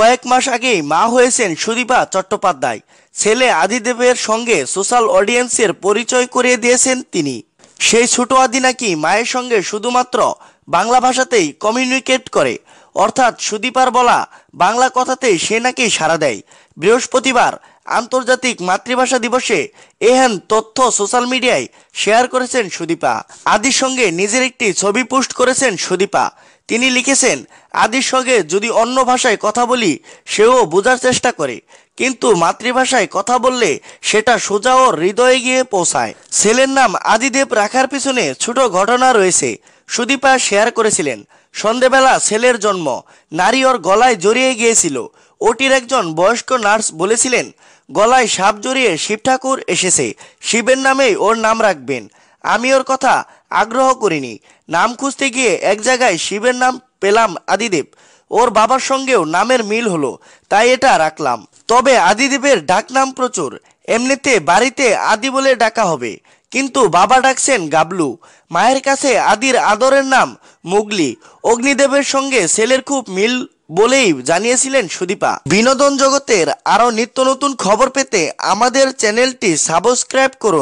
কয়েক মাস আগেই মা হয়েছেন সুদীপা চট্টোপাধ্যায়। ছেলে আদিদেবের সঙ্গে সোশ্যাল অডিয়েন্সের পরিচয় করিয়ে দিয়েছেন তিনি। সেই ছোট আদি নাকি মায়ের সঙ্গে শুধুমাত্র বাংলা ভাষাতেই কমিউনিকেট করে। অর্থাৎ সুদীপার বলা বাংলা কথাতেই সে নাকি সাড়া দেয়। বৃহস্পতিবার আন্তর্জাতিক মাতৃভাষা দিবসে এহেন তথ্য সোশ্যাল মিডিয়ায় শেয়ার করেছেন সুদীপা। আদির সঙ্গে নিজের একটি ছবি পোস্ট করেছেন সুদীপা। তিনি লিখেছেন, আদির সঙ্গে যদি অন্য ভাষায় কথা বলি, সেও বোঝার চেষ্টা করে। কিন্তু মাতৃভাষায় কথা বললে সেটা সোজা ওর হৃদয়ে গিয়ে পৌঁছায়। ছেলের নাম আদিদেব রাখার পিছনে ছোট ঘটনা রয়েছে। সুদীপা শেয়ার করেছিলেন, সন্ধেবেলা ছেলের জন্ম। নারী ওর গলায় জড়িয়ে গিয়েছিল। ওটির একজন বয়স্ক নার্স বলেছিলেন, গলায় সাপ জড়িয়ে শিব ঠাকুর এসেছে। শিবের নামেই ওর নাম রাখবেন। আমি ওর কথা আগ্রহ করিনি। নাম খুঁজতে গিয়ে এক জায়গায় শিবের নাম পেলাম আদিদেব। ওর বাবার সঙ্গেও নামের মিল হলো, তাই এটা রাখলাম। তবে আদিদেবের ডাকনাম প্রচুর। এমনিতে বাড়িতে আদি বলে ডাকা হবে। কিন্তু বাবা ডাকছেন গাবলু। মায়ের কাছে আদির আদরের নাম মুগলি। অগ্নিদেবের সঙ্গে ছেলের খুব মিল বলেই জানিয়েছিলেন সুদীপা। বিনোদন জগতের আরও নিত্য নতুন খবর পেতে আমাদের চ্যানেলটি সাবস্ক্রাইব করুন।